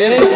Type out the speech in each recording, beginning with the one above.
vienen.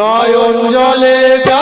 নয়ন জলে গা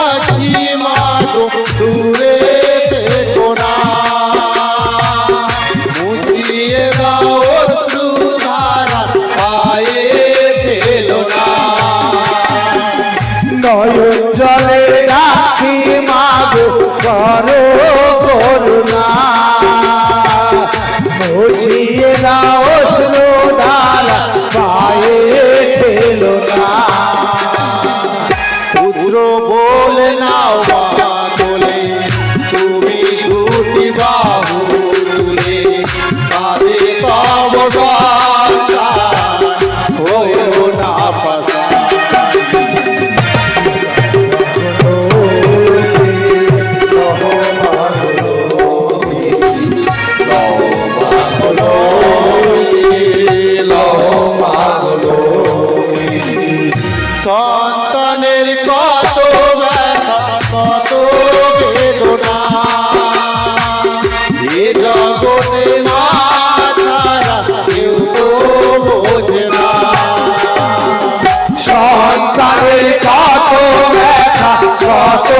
তাদের কত ব্যথা কত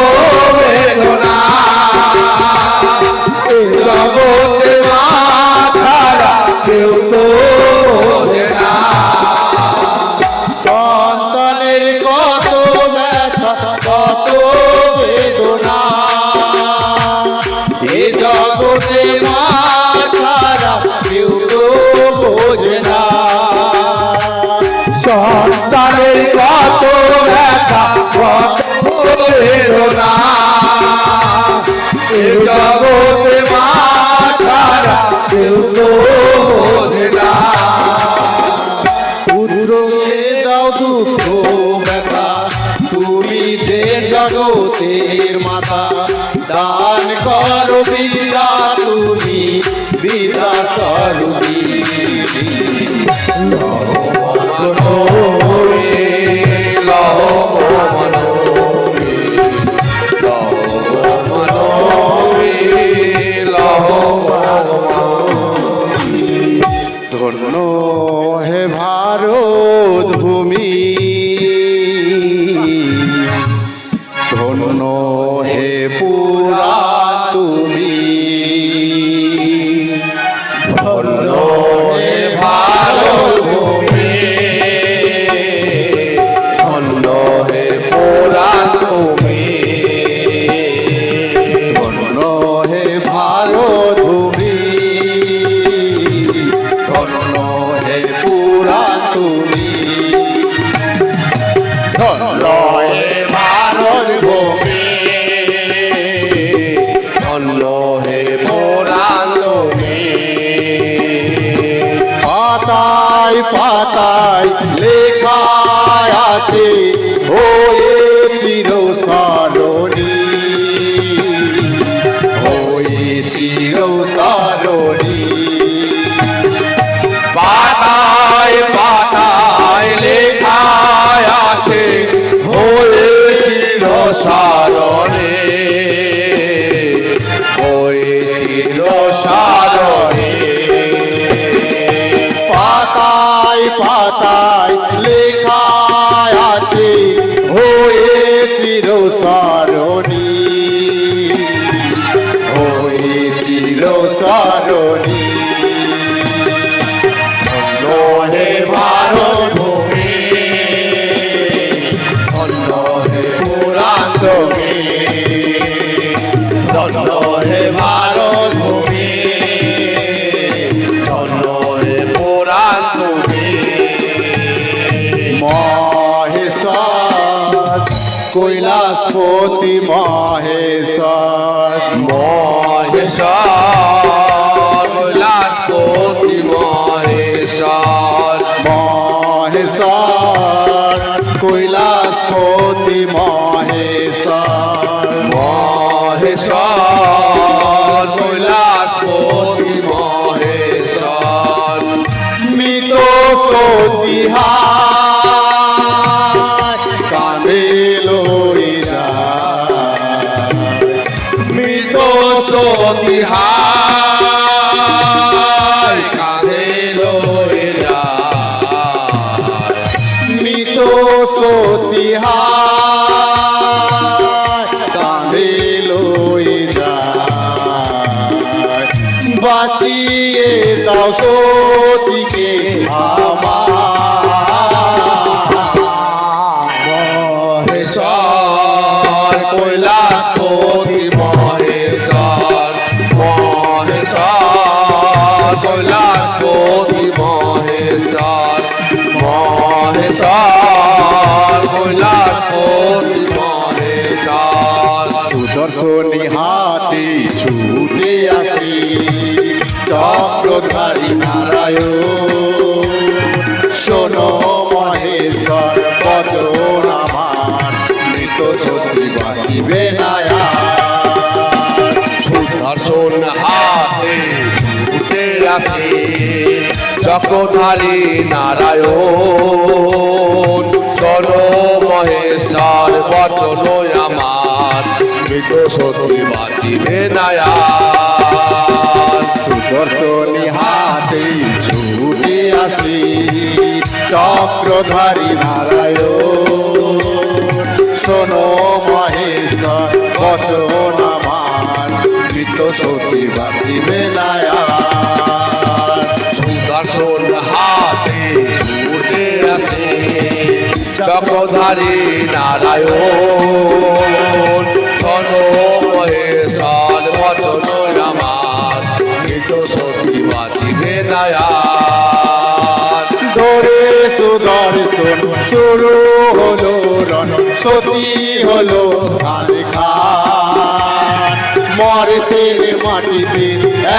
বেদনা জগতে মা ছাড়া কেউ তো কৈলাসপতি মহেশ্বর। মহেশ্বর কৈলাসপতি মহেশ্বর। মহেশ্বর কৈলাসপতি মহেশ্বর। মহেশ্বর কৈলাসপতি মহেশ্বর। মৃত সতিহার সতিহার কাঁধে লয়ে যায়। মৃত সতিহার লইরা বাঁচিয়ে দাও মহেশ্বর কৈলাসপতি মহেশ্বর সুদর্শনী হাতে ছুটে আসি। চক্রধারী নারায়ণ শোনো মহেশ্বর বচন আমার মৃত চক্রধারী নারায়ণ সর মহেশ্বর বচন আমার মৃত সত্যি বাঁচিবে নায়ার। সুদর্শনী হাতে ছুটে আসি, চক্রধারী নারায়ণ, শোনো মহেশ্বর, বচন আমার মৃত সত্যি বাঁচিবে নায়া চক্রধারী নারায়ণ। সর মহেশ্বর বচন আমার মৃত সত্যি বাঁচিবে নায়ার ধরে সুদর্শন শুরু হলো রণ, সতী হলো খান খান। মরতে মাটিতে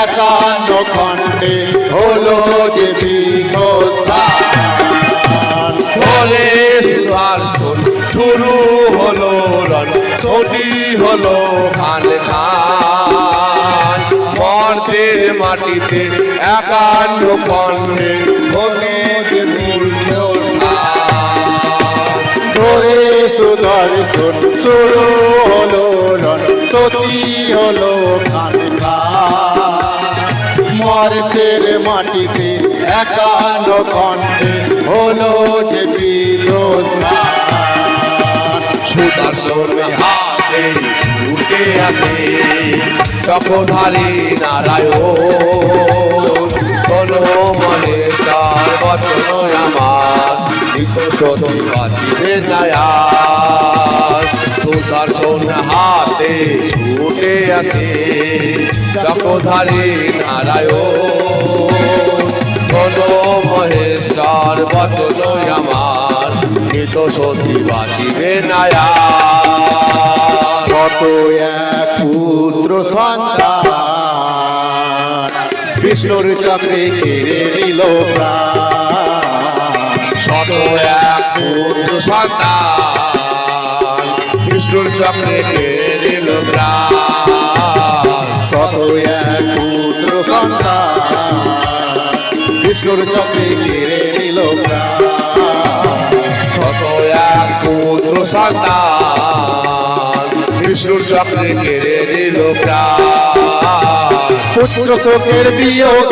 একান্ন খণ্ডে হলো যে বিঘস্থান বলে সুদর্শন শুরু হলো রণ, ছুটি হলো খান খান। মর্তের মাটিতে একান্ন খণ্ডে হলো যে বিঘস্থান বিঘ্নস্থান। ধরে সুদর্শন শুরু হলো রণ সতী হলো খান খান। মর্তের মাটিতে একান্ন খণ্ডে হলো যে বিধস্থান সুদর্শন হাতে উঠে আসে চক্রধারী নারায়ণ। কোন মনে তার বচন আমার সতী বাঁচিবে নায়ার সুদর্শন হাতে ছুটে আসে চক্রধারী নারায়ণ। কোন মহেশ্বর বচন আমার, মৃত সতী বাঁচিবে নায়ার কত এক পুত্র সন্তান, বিষ্ণুর চক্রে কেড়ে নিল প্রাণ। শত এক পুত্র সন্তান বিষ্ণুর চক্রে শত পুত্র সন্তান। বিষ্ণুর চক্রে কেড়ে নিল শত পুত্র সন্তান। বিষ্ণুর চক্রে কেড়ে পুত্র শোকের বিয়োগ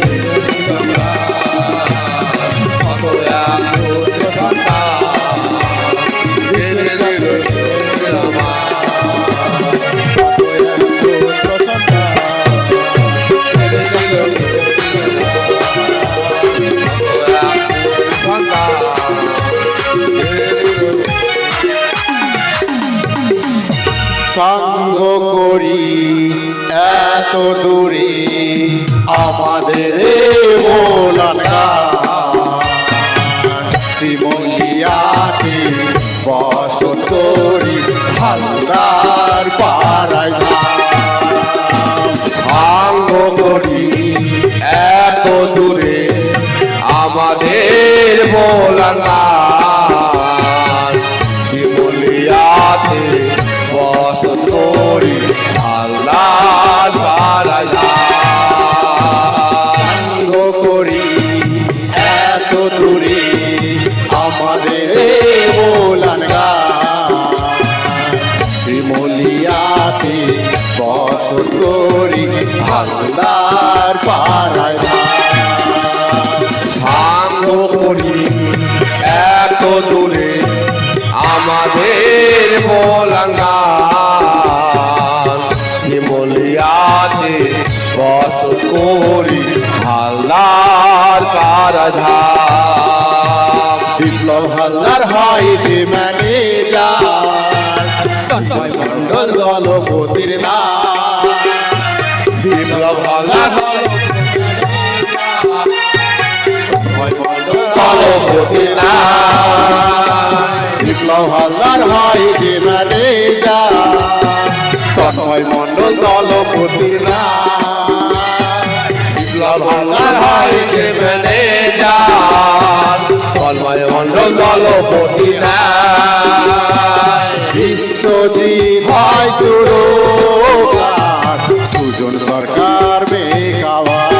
হালদার পাড়ায় সাঙ্গ এত দূরে আমাদের বোলাঙ্গা হালদার হয় যে ম্যানেজার সঞ্জয় মন্ডল দলপতির নাম বিপ্লব মন্ডল দলপতির নাম। বিপ্লব হল্লার হয় যে ম্যানেজার দলপতি নাই বিশ্বজিৎ হয় সুজন সরকার বেকাবার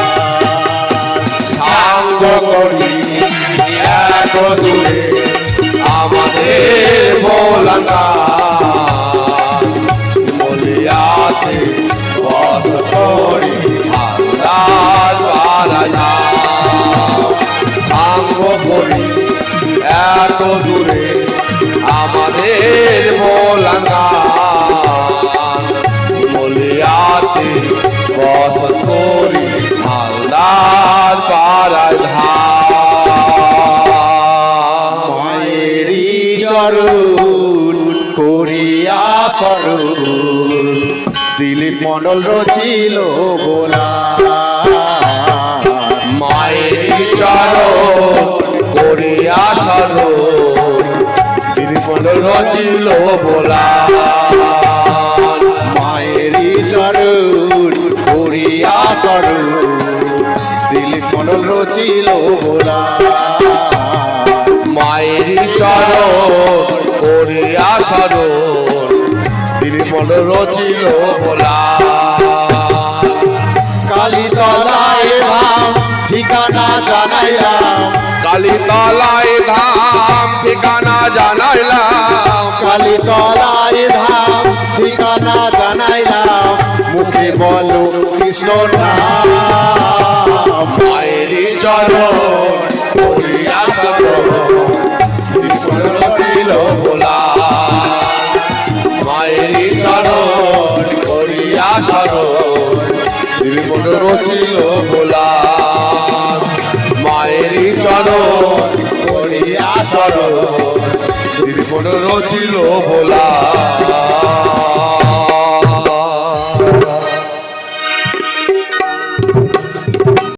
সাঙ্গ করি এক দূরে আমাদের বোলাঙ্গা বলিয়াতে মন্ডল রচিল বোলা মায়ের চর করিয়া সর তিরপল রচিল বলা মায়েরি চরণ করিয়া সরণ দিলীপ মন্ডল রচিল বোলা মায়ের চর করিয়া সর তিরপল রচিল বলা কালীতলায় ধাম ঠিকানা জানাইলাম কালীতলায় ধাম, ঠিকানা জানাইলাম। কালীতলায় ধাম, ঠিকানা জানাইলাম। মুখে বলো কৃষ্ণ নাম। ত্রিপুর রচিল ভোলা মায়েরই চরণ করিয়া সরণ ত্রিপুর রচিল ভোলা